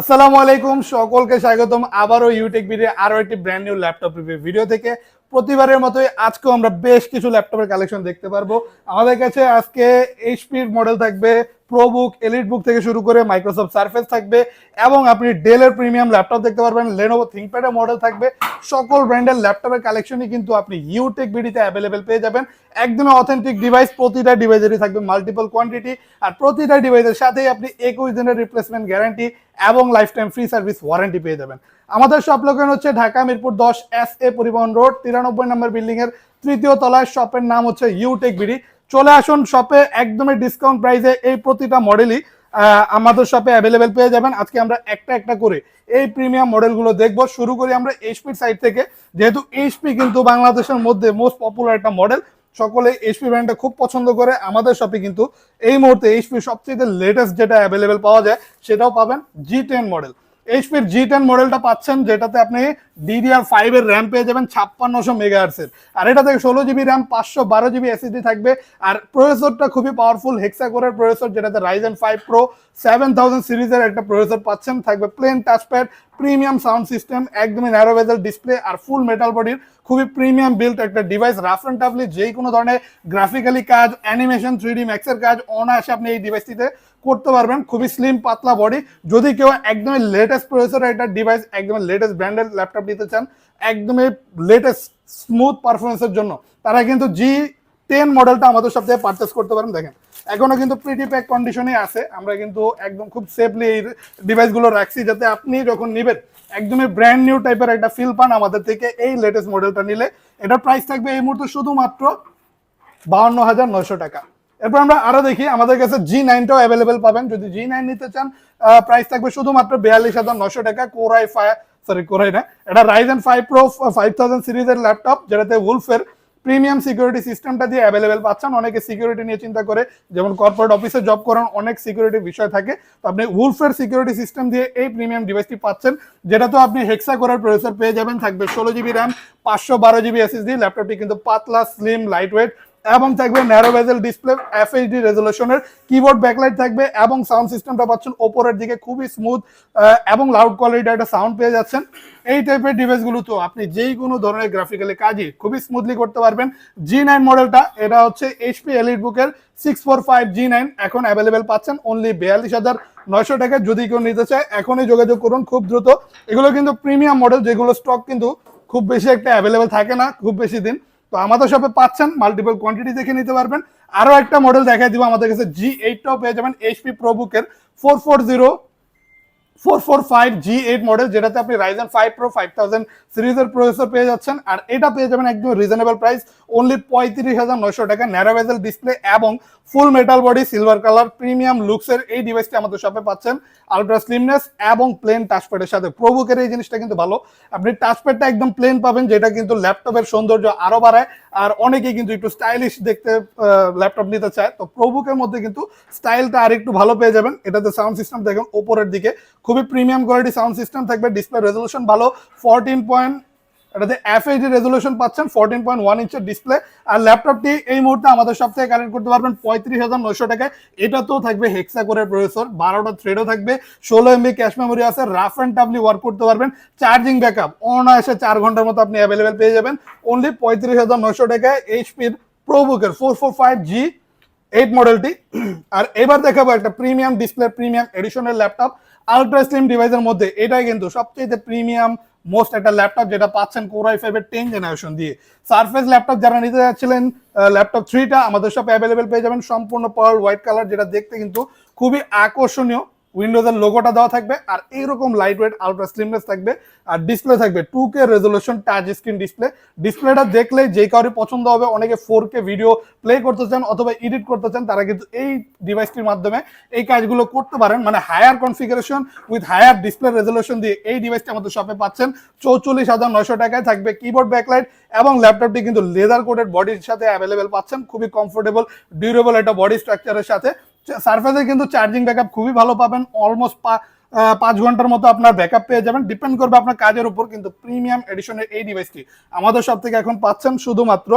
আসসালামু আলাইকুম, সকলকে স্বাগতম আবারও ইউটেক ভিডিও আরও একটি brand new laptop review video থেকে। প্রতিবারের মতোই আজকেও আমরা বেশ কিছু ল্যাপটপের কালেকশন দেখতে পারব। আমাদের কাছে আজকে এইচপির মডেল থাকবে প্রোবুক এলিট বুক থেকে শুরু করে মাইক্রোসফট সার্ফেস থাকবে এবং আপনি ডেলের প্রিমিয়াম ল্যাপটপ দেখতে পারবেন লেনোভো থিঙ্কপ্যাডের মডেল থাকবে। সকল ব্র্যান্ডের ল্যাপটপের কালেকশনই কিন্তু আপনি ইউটেক বিডিতে অ্যাভেলেবেল পেয়ে যাবেন। একদমই অথেন্টিক ডিভাইস প্রতিটা ডিভাইসেরই থাকবে মাল্টিপল কোয়ান্টিটি আর প্রতিটা ডিভাইসের সাথেই আপনি একুশ দিনের রিপ্লেসমেন্ট গ্যারান্টি এবং life time free service warranty পেয়ে যাবেন। আমাদের শপ লোকেশন হচ্ছে ঢাকা মিরপুর দশ এস এ পরিবহন রোড তিরানব্বই নম্বর বিল্ডিং এর তৃতীয় তলায়। শপের নাম হচ্ছে ইউটেক বিডি চলে আসুন শপে একদমই ডিসকাউন্ট প্রাইসে এই প্রতিটা মডেলই আমাদের শপে অ্যাভেলেবেল পেয়ে যাবেন। আজকে আমরা একটা একটা করে এই প্রিমিয়াম মডেলগুলো দেখব। শুরু করি আমরা এইচপির সাইড থেকে। যেহেতু এইচপি কিন্তু বাংলাদেশের মধ্যে মোস্ট পপুলার একটা মডেল সকলে এইচপি ব্র্যান্ডটা খুব পছন্দ করে। আমাদের শপে কিন্তু এই মুহূর্তে এইচপি সবচেয়ে লেটেস্ট যেটা অ্যাভেলেবেল পাওয়া যায়, সেটাও পাবেন জি টেন মডেল এইচপির জি টেন মডেলটা পাচ্ছেন, যেটাতে আপনি ডিডিআর ফাইভ এর র্যাম পেয়ে যাবেন ছাপ্পান্নশো মেগাহার্সের আর এটা থেকে ষোলো জিবি র্যাম পাঁচশো বারো জিবি এসএসডি থাকবে। আর প্রসেসরটা খুবই পাওয়ারফুল হেক্সাকোরের প্রসেসর, যেটাতে Ryzen five pro seven thousand সিরিজের একটা প্রসেসর পাচ্ছেন। থাকবে plain touchpad premium sound system একদমই ন্যারো বেজেল ডিসপ্লে আর ফুল মেটাল বডির খুবই প্রিমিয়াম বিল্ড একটা ডিভাইস রাফ অ্যান্ড টাফলি যে কোনো ধরনের গ্রাফিক্যালি কাজ অ্যানিমেশন থ্রি ডি ম্যাক্সের কাজ, অনায়াসে আপনি এই ডিভাইসটিতে করতে পারবেন, খুবই স্লিম পাতলা বডি যদি কেউ একদমই লেটেস্ট প্রসেসর একটা ডিভাইস একদমই লেটেস্ট ব্র্যান্ডের ল্যাপটপ নিতে চান, একদমই লেটেস্ট স্মুথ পারফরমেন্সের জন্য, তারা কিন্তু জি টেন মডেলটা আমাদের সব থেকে পারচেস করতে পারেন। দেখেন, এখনও কিন্তু প্রিটি প্যাক কন্ডিশনে আছে। আমরা কিন্তু একদম খুব সেফলি এই ডিভাইসগুলো রাখছি, যাতে আপনি যখন নেবেন, একদমই ব্র্যান্ড নিউ টাইপের একটা ফিল পান আমাদের থেকে এই লেটেস্ট মডেলটা নিলে। এটার প্রাইস থাকবে এই মুহূর্তে শুধুমাত্র বাউন্ন হাজার নয়শো টাকা। এরপর আমরা আরও দেখি, আমাদের কাছে জি নাইনটাও অ্যাভেলেবেল পাবেন। যদি জি নাইন নিতে চান প্রাইস থাকবে শুধুমাত্র বিয়াল্লিশ হাজার নশো টাকা। কোরাই ফাই সরি কোরাই না, এটা Ryzen five pro five thousand সিরিজের ল্যাপটপ যেটাতে উলফের প্রিমিয়াম সিকিউরিটি সিস্টেমটা দিয়ে অ্যাভেলেবেল পাচ্ছেন। অনেকে সিকিউরিটি নিয়ে চিন্তা করে, যেমন কর্পোরেট অফিসে জব করেন অনেক সিকিউরিটি বিষয় থাকে। তো আপনি উলফের সিকিউরিটি সিস্টেম দিয়ে এই প্রিমিয়াম ডিভাইসটি পাচ্ছেন, যেটা তো আপনি হেক্সা করার প্রসেসর পেয়ে যাবেন, থাকবে ষোলো জিবি র্যাম পাঁচশো বারো জিবি এসএসডি ল্যাপটপটি কিন্তু পাতলা স্লিম লাইট ওয়েট এবং থাকবে ন্যারো বেজেল ডিসপ্লে এফএইচডি রেজলিউশনের কিবোর্ড ব্যাকলাইট থাকবে এবং সাউন্ড সিস্টেমটা পাচ্ছেন ওপরের দিকে, খুবই স্মুথ এবং লাউড কোয়ালিটির একটা সাউন্ড পেয়ে যাচ্ছেন। এই টাইপের ডিভাইসগুলো তো আপনি যেই কোনো ধরনের গ্রাফিক্যালি কাজই খুবই স্মুথলি করতে পারবেন। জি নাইন মডেলটা এটা হচ্ছে এইচপি এলিট বুকের six four five G nine এখন অ্যাভেলেবেল পাচ্ছেন অনলি বিয়াল্লিশ হাজার নয়শো টাকা। যদি কেউ নিতে চায়, এখনই যোগাযোগ করুন খুব দ্রুত। এগুলো কিন্তু প্রিমিয়াম মডেল যেগুলো স্টক কিন্তু খুব বেশি একটা অ্যাভেলেবেল থাকে না, খুব বেশি দিন। তো আমাদের শপে পাচ্ছেন মাল্টিপল কোয়ান্টিটি দেখে নিতে পারবেন। আরও একটা মডেল দেখাই দিব আমাদের কাছে জি এইটটাও পেয়ে যাবেন HP প্রবুকের four four zero four four five G eight model যেটাতে আপনি Ryzen five pro five thousand সিরিজের প্রসেসর পেয়ে যাচ্ছেন। আর এটা পেয়ে যাবেন একদম রিজনেবল প্রাইস অনলি পঁয়ত্রিশ হাজার নয়শো টাকা ন্যারোভেজেল ডিসপ্লে এবং full metal body silver colour premium লুকসের এই ডিভাইসটি আমাদের শপে পাচ্ছেন। আলট্রা স্লিমনেস এবং প্লেন টাচপ্যাডের সাথে। প্রভুকের এই জিনিসটা কিন্তু ভালো। আপনি টাচপ্যাডটা একদম প্লেন পাবেন, যেটা কিন্তু ল্যাপটপের সৌন্দর্য আরও বাড়ায়। আর অনেকেই কিন্তু একটু স্টাইলিশ দেখতে ল্যাপটপ নিতে চায়। তো প্রভুকের মধ্যে কিন্তু স্টাইলটা আর একটু ভালো পেয়ে যাবেন। এটাতে সাউন্ড সিস্টেম দেখেন, ওপরের দিকে। খুবই প্রিমিয়াম কোয়ালিটি সাউন্ড সিস্টেম থাকবে ডিসপ্লে রেজলিউশন ভালো ফোরটিন পয়েন্ট এটাতে এফএইচডি রেজলিউশন পাচ্ছেন ফোরটিন পয়েন্ট ওয়ান ইঞ্চের ডিসপ্লে আর ল্যাপটপটি এই মুহূর্তে আমাদের সব থেকে কানেক্ট করতে পারবেন পঁয়ত্রিশ হাজার নয়শো টাকায়। এটাতেও থাকবে হেক্সা করে প্রসেসর বারোটা থ্রেডও থাকবে, ষোলো এমবি ক্যাশ মেমোরি আছে রাফ অ্যান্ড টাফলি ওয়ার্ক করতে পারবেন। চার্জিং ব্যাকআপ অনায়াসে চার ঘণ্টার মতো আপনি অ্যাভেলেবেল পেয়ে যাবেন। অনলি পঁয়ত্রিশ হাজার নয়শো টাকায় এইচপির প্রোবুকের four four five G eight মডেলটি আর এবার দেখাবো একটা প্রিমিয়াম ডিসপ্লে প্রিমিয়াম এডিশনের ল্যাপটপ আলট্রা স্লিম ডিভাইসের মধ্যে, এটাই কিন্তু সবচেয়ে প্রিমিয়াম মোস্ট একটা ল্যাপটপ যেটা পাচ্ছেন কোরাই ফাইভের টেন জেনারেশন দিয়ে। সারফেস ল্যাপটপ যারা নিতে যাচ্ছিলেন ল্যাপটপ থ্রিটা আমাদের সব অ্যাভেলেবেল পেয়ে যাবেন। সম্পূর্ণ পার্ল হোয়াইট কালার যেটা দেখতে কিন্তু খুবই আকর্ষণীয়। উইন্ডোজের লোগোটা দেওয়া থাকবে আর এইরকম লাইট ওয়েট আলট্রা স্লিমনেস থাকবে আর ডিসপ্লে থাকবে two K resolution touch screen display ডিসপ্লেটা দেখলে যে কারোর পছন্দ হবে, অনেকে ফোর কে ভিডিও প্লে করতে চান অথবা এডিট করতে চান, তারা কিন্তু এই ডিভাইসটির মাধ্যমে এই কাজগুলো করতে পারেন। মানে higher configuration with higher display resolution দিয়ে এই ডিভাইসটি আমাদের শপে পাচ্ছেন। চৌচল্লিশ হাজার নয়শো টাকায় থাকবে কিবোর্ড ব্যাকলাইট এবং ল্যাপটপটি কিন্তু লেদার কোটেড বডির সাথে অ্যাভেলেবেল পাচ্ছেন। খুবই কমফোর্টেবল ডিউরেবল একটা বডি স্ট্রাকচারের সাথে। সার্ফেসে কিন্তু চার্জিং ব্যাকআপ খুবই ভালো পাবেন। অলমোস্ট পাঁচ ঘণ্টার মতো আপনার ব্যাকআপ পেয়ে যাবেন। ডিপেন্ড করবে আপনার কাজের উপর, কিন্তু প্রিমিয়াম এডিশনের এই ডিভাইসটি আমাদের সব থেকে এখন পাচ্ছেন শুধুমাত্র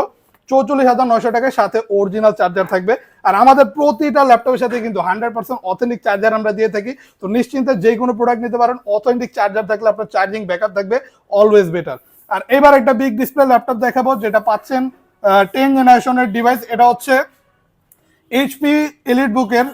চৌচল্লিশ হাজার নয়শো টাকার সাথে অরিজিনাল চার্জার থাকবে। আর আমাদের প্রতিটা ল্যাপটপের সাথে কিন্তু হান্ড্রেড পার্সেন্ট অথেন্টিক চার্জার আমরা দিয়ে থাকি। তো নিশ্চিন্তে যে কোনো প্রোডাক্ট নিতে পারেন। অথেন্টিক চার্জার থাকলে আপনার চার্জিং ব্যাকআপ থাকবে। অলওয়েজ বেটার আর এবার একটা বিগ ডিসপ্লে ল্যাপটপ দেখাবো, যেটা পাচ্ছেন টেন জেনারেশনের ডিভাইস এটা হচ্ছে এইচপি এলিট বুকের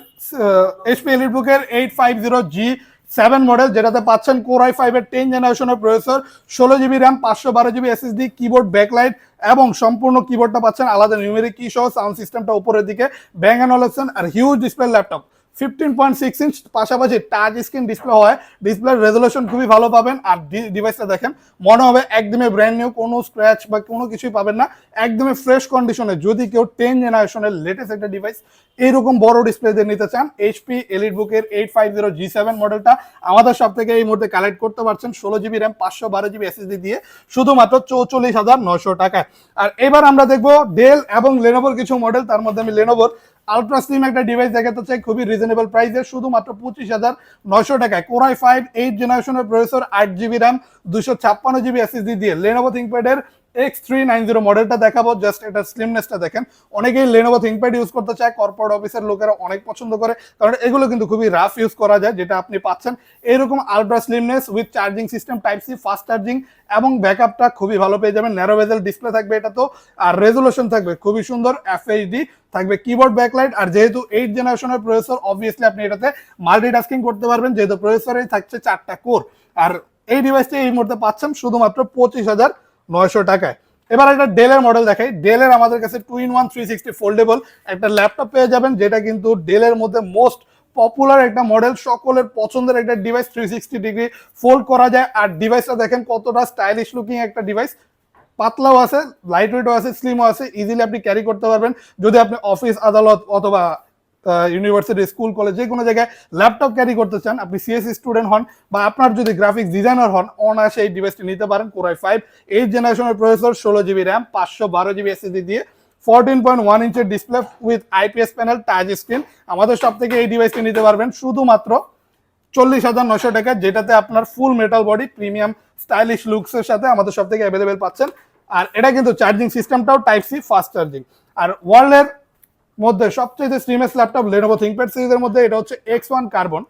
এইচপি এলিট বুকের eight five zero G seven model যেটাতে পাচ্ছেন কোর আই ফাইভের টেন জেনারেশনের প্রসেসর ষোলো জিবি র্যাম পাঁচশো বারো জিবি এসএসডি কিবোর্ড ব্যাকলাইট এবং সম্পূর্ণ কিবোর্ডটা পাচ্ছেন আলাদা নিউমেরিক কি সহ সাউন্ড সিস্টেমটা উপরের দিকে bang and R huge display laptop fifteen point six inch পাশাপাশি টাচ স্ক্রিন ডিসপ্লে হয়। ডিসপ্লের রেজলিউশন খুবই ভালো পাবেন। আর ডিভাইসটা দেখেন, মনে হবে একদমই ব্র্যান্ড নিউ কোনো স্ক্র্যাচ বা কোনো কিছুই পাবেন না। একদমই ফ্রেশ কন্ডিশনে যদি কেউ টেন জেনারেশনের লেটেস্ট একটা ডিভাইস এইরকম বড় ডিসপ্লে দিয়ে নিতে চান এইচপি এলিট বুকের eight five zero G seven মডেলটা আমাদের সব থেকে এই মুহূর্তে কালেক্ট করতে পারছেন। ষোলো জিবি র্যাম পাঁচশো বারো জিবি এসএসডি দিয়ে শুধুমাত্র চৌচল্লিশ হাজার নশো টাকায়। আর এবার আমরা দেখব ডেল এবং লেনোভোর কিছু মডেল তার মধ্যে আমি লেনোভোর আলট্রা স্লিম একটা ডিভাইস দেখাতে চাই, খুবই রিজনেবল প্রাইসে শুধুমাত্র পঁচিশ হাজার নয়শো টাকায়। কোরাই ফাইভ এইট জেনারেশনের প্রসেসর আট জিবি র্যাম দুশো ছাপ্পান্ন জিবি এসএসডি দিয়ে লেনোভো থিঙ্কপ্যাডের এক্স থ্রি নাইন জিরো মডেলটা দেখাবো জাস্ট এটা স্লিমনেসটা দেখেন। অনেকেই লেনোভো থিঙ্কপ্যাড ইউজ করতে চায় কর্পোরেট অফিসের লোকেরা অনেক পছন্দ করে, কারণ এগুলো কিন্তু খুবই রাফ ইউজ করা যায়, যেটা আপনি পাচ্ছেন। এরকম ultra slimness with charging system type C fast charging এবং ব্যাকআপটা খুবই ভালো পেয়ে যাবেন। ন্যারো বেজেল ডিসপ্লে থাকবে এটা তো, আর রেজলিউশন থাকবে খুবই সুন্দর এফএইচডি থাকবে কিবোর্ড ব্যাকলাইট আর যেহেতু এইট জেনারেশনের প্রসেসর অবভিয়াসলি আপনি এটাতে মাল্টি মাল্টিটাস্কিং করতে পারবেন, যেহেতু প্রসেসরে থাকছে চারটা কোর আর এই ডিভাইসটি এই মুহূর্তে পাচ্ছেন শুধুমাত্র পঁচিশ হাজার নয়শো টাকায়। এবার একটা ডেলের মডেল দেখাই। ডেলের আমাদের কাছে two in one three sixty foldable একটা ল্যাপটপ পেয়ে যাবেন, যেটা কিন্তু ডেলের মধ্যে মোস্ট পপুলার একটা মডেল সকলের পছন্দের একটা device three sixty degree fold করা যায়। আর ডিভাইসটা দেখেন কতটা স্টাইলিশ লুকিং একটা ডিভাইস পাতলাও আছে লাইট ওয়েটও আছে স্লিমও আছে। ইজিলি আপনি ক্যারি করতে পারবেন। যদি আপনি অফিস আদালত অথবা ইউনিভার্সিটি স্কুল কলেজ যে কোনো জায়গায় ল্যাপটপ ক্যারি করতে চান, আপনি সিএসসি স্টুডেন্ট হন বা আপনার যদি গ্রাফিক্স ডিজাইনার হন, অনায়াসে এই ডিভাইসটি নিতে পারেন কোরাই ফাইভ এইট জেনারেশনের প্রসেসর ষোলো জিবি র্যাম পাঁচশো বারো জিবি এসএসডি দিয়ে fourteen point one ইঞ্চের display with IPS panel touch screen আমাদের সব থেকে এই ডিভাইসটি নিতে পারবেন শুধুমাত্র চল্লিশ হাজার নশো টাকা, যেটাতে আপনার full metal body premium stylish লুকসের সাথে আমাদের সব থেকে অ্যাভেলেবেল পাচ্ছেন। আর এটা কিন্তু চার্জিং সিস্টেমটাও টাইপ সি ফাস্ট চার্জিং আর ওয়ার্ল্ডের মধ্যে সবচেয়ে স্লিমেস্ট ল্যাপটপ লেনোভো থিঙ্কপ্যাড সিরিজের মধ্যে, এটা হচ্ছে এক্স ওয়ান কার্বন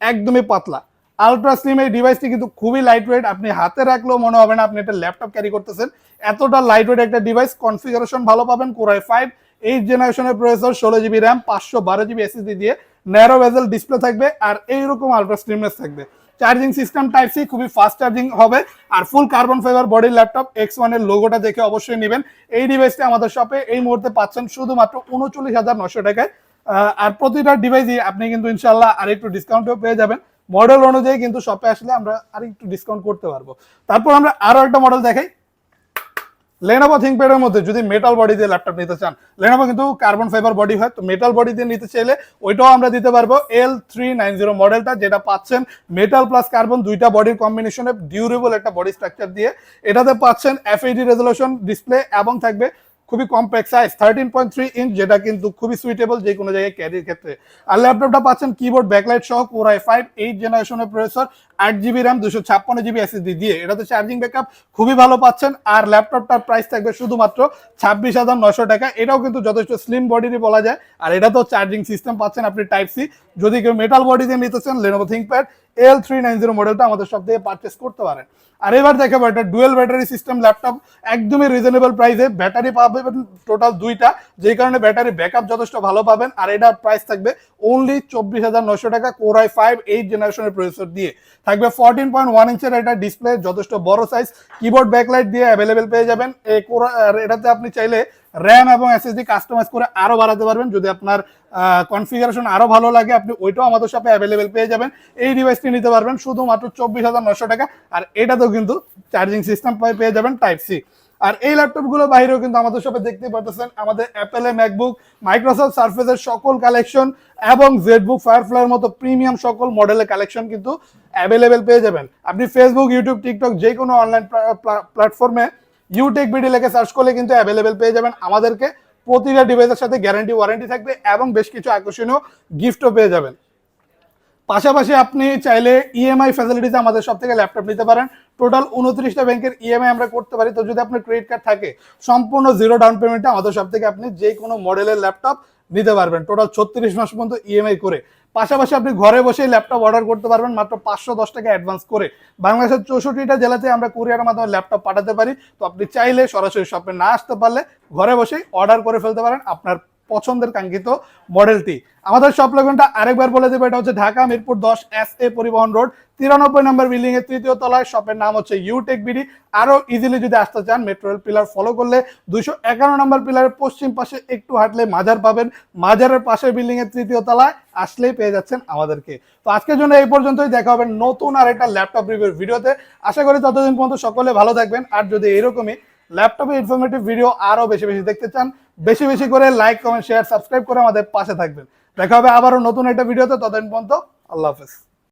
একদমই পাতলা। আলট্রা স্লিম এই ডিভাইসটি কিন্তু খুবই লাইট ওয়েট আপনি হাতে রাখলেও মনে হবে না আপনি একটা ল্যাপটপ ক্যারি করতেছেন। এতটা লাইট ওয়েট একটা ডিভাইস কনফিগারেশন ভালো পাবেন কোরাই ফাইভ এইট জেনারেশনের প্রসেসর ষোলো জিবি র্যাম পাঁচশো বারো জিবি এসএসডি দিয়ে ন্যারো ভেজেল ডিসপ্লে থাকবে, আর এইরকম আলট্রা স্লিমনেস থাকবে। চার্জিং সিস্টেম টাইপ সি খুবই ফাস্ট চার্জিং হবে। আর full carbon fibre body laptop X ওয়ানের লোগোটা দেখে অবশ্যই নেবেন। এই ডিভাইসটি আমাদের শপে এই মুহূর্তে পাচ্ছেন শুধুমাত্র উনচল্লিশ হাজার নশো টাকায়। আর প্রতিটা ডিভাইসই আপনি কিন্তু ইনশাল্লাহ আর একটু ডিসকাউন্টও পেয়ে যাবেন। মডেল অনুযায়ী কিন্তু শপে আসলে আমরা আর একটু ডিসকাউন্ট করতে পারব। তারপর আমরা আরও একটা মডেল দেখাই। লেনোভো থিঙ্কপ্যাডের মধ্যে যদি মেটাল বডি দিয়ে ল্যাপটপ নিতে চান লেনোভো কিন্তু কার্বন ফাইবার বডি হয়, তো মেটাল বডি দিয়ে নিতে চাইলে ওইটাও আমরা দিতে পারব। এল থ্রি নাইন জিরো মডেলটা যেটা পাচ্ছেন মেটাল প্লাস কার্বন দুইটা বডির কম্বিনেশনে ডিউরেবল একটা বডি স্ট্রাকচার দিয়ে। এটাতে পাচ্ছেন এফএইডি রেজলিউশন ডিসপ্লে এবং থাকবে খুবই compact size thirteen point three inch যেটা কিন্তু খুবই সুইটেবল যে কোনো জায়গায় ক্যারির ক্ষেত্রে। আর ল্যাপটপটা পাচ্ছেন কিবোর্ড ব্যাকলাইট সহ কোরাই ফাইভ এইট জেনারেশনের প্রসেসর আট জিবি র্যাম দুশো ছাপ্পান্ন জিবি এসএসডি দিয়ে। এটাতে চার্জিং ব্যাকআপ খুবই ভালো পাচ্ছেন। আর ল্যাপটপটার প্রাইস থাকবে শুধুমাত্র ছাব্বিশ হাজার নশো টাকা। এটাও কিন্তু যথেষ্ট স্লিম বডিরই বলা যায়। আর এটা তো চার্জিং সিস্টেম পাচ্ছেন আপনি টাইপ সি যদি কেউ মেটাল বডি দিয়ে নিতে চান Lenovo ThinkPad L three nine zero মডেলটা আমাদের সব থেকে পারচেস করতে পারেন। আর এবার দেখাবো এটা ডুয়েল ব্যাটারি সিস্টেম ল্যাপটপ একদমই রিজনেবল প্রাইসে ব্যাটারি পাবেন টোটাল দুইটা। যেই কারণে ব্যাটারি ব্যাকআপ যথেষ্ট ভালো পাবেন। আর এটার প্রাইস থাকবে অনলি চব্বিশ হাজার নশো টাকা কোরাই ফাইভ এইট জেনারেশনের প্রসেসর দিয়ে। থাকবে ফোরটিন পয়েন্ট ওয়ান ইঞ্চের এটা ডিসপ্লে যথেষ্ট বড় সাইজ কিবোর্ড ব্যাকলাইট দিয়ে অ্যাভেলেবেল পেয়ে যাবেন। এটাতে আপনি চাইলে র্যাম এবং এসএসডি কাস্টমাইজ করে আরও বাড়াতে পারবেন। যদি আপনার কনফিগারেশন আরও ভালো লাগে, আপনি ওইটাও আমাদের সাথে অ্যাভেলেবেল পেয়ে যাবেন। এই ডিভাইসটি নিতে পারবেন শুধুমাত্র চব্বিশ হাজার নশো টাকা। আর এটাতেও কিন্তু চার্জিং সিস্টেম পেয়ে যাবেন টাইপ সি আর এই ল্যাপটপগুলো বাইরেও কিন্তু আমাদের শপে দেখতে পাচ্ছেন আমাদের অ্যাপেলে ম্যাকবুক মাইক্রোসফট সার্ফেসের সকল কালেকশন এবং জেডবুক ফায়ারফ্লাইয়ের মতো প্রিমিয়াম সকল মডেলের কালেকশন কিন্তু অ্যাভেলেবেল পেয়ে যাবেন। আপনি ফেসবুক ইউটিউব টিকটক যে কোনো অনলাইন প্ল্যাটফর্মে ইউটেক বিডি লেখে সার্চ করলে কিন্তু অ্যাভেলেবেল পেয়ে যাবেন। আমাদেরকে প্রতিটা ডিভাইসের সাথে গ্যারান্টি ওয়ারেন্টি থাকবে এবং বেশ কিছু আকর্ষণীয় গিফটও পেয়ে যাবেন। পাশাপাশি আপনি চাইলে ইএমআই ফ্যাসিলিটিতে আমাদের সব থেকে ল্যাপটপ নিতে পারেন। টোটাল উনত্রিশটা ব্যাংকের ইএমআই আমরা করতে পারি। তো যদি আপনার ক্রেডিট কার্ড থাকে, সম্পূর্ণ জিরো ডাউন পেমেন্টে আমাদের সব থেকে আপনি যে কোনো মডেলের ল্যাপটপ নিতে পারবেন। টোটাল ছত্রিশ মাস পর্যন্ত ইএমআই করে। পাশাপাশি আপনি ঘরে বসেই ল্যাপটপ অর্ডার করতে পারবেন, মাত্র পাঁচশো দশ টাকা অ্যাডভান্স করে। বাংলাদেশের চৌষট্টিটা জেলাতে আমরা কুরিয়ারের মাধ্যমে ল্যাপটপ পাঠাতে পারি। তো আপনি চাইলে সরাসরি শপে না আসতে পারলে ঘরে বসেই অর্ডার করে ফেলতে পারেন আপনার পছন্দের কাঙ্ক্ষিত মডেলটি। আমাদের শপ লোকেশনটা আরেকবার বলে দেবো, এটা হচ্ছে ঢাকা মিরপুর দশ এস এ পরিবহন রোড তিরানব্বই নম্বর বিল্ডিং এর তৃতীয় তলায়। শপের নাম হচ্ছে ইউটেক বিডি আরও ইজিলি যদি আসতে চান মেট্রো রেল পিলার ফলো করলে দুইশো এগারো নম্বর পিলারের পশ্চিম পাশে একটু হাঁটলে মাজার পাবেন। মাজারের পাশের বিল্ডিং এর তৃতীয় তলায় আসলেই পেয়ে যাচ্ছেন আমাদেরকে। তো আজকের জন্য এই পর্যন্তই, দেখা হবে নতুন আর একটা ল্যাপটপ রিভিউর ভিডিওতে আশা করি ততদিন পর্যন্ত সকলে ভালো থাকবেন। আর যদি এরকমই ল্যাপটপে ইনফরমেটিভ ভিডিও আরও বেশি বেশি দেখতে চান বেশি বেশি করে লাইক কমেন্ট শেয়ার সাবস্ক্রাইব করে আমাদের পাশে থাকবেন। দেখা হবে আবারও নতুন একটা ভিডিওতে, ততদিন পর্যন্ত আল্লাহ হাফেজ।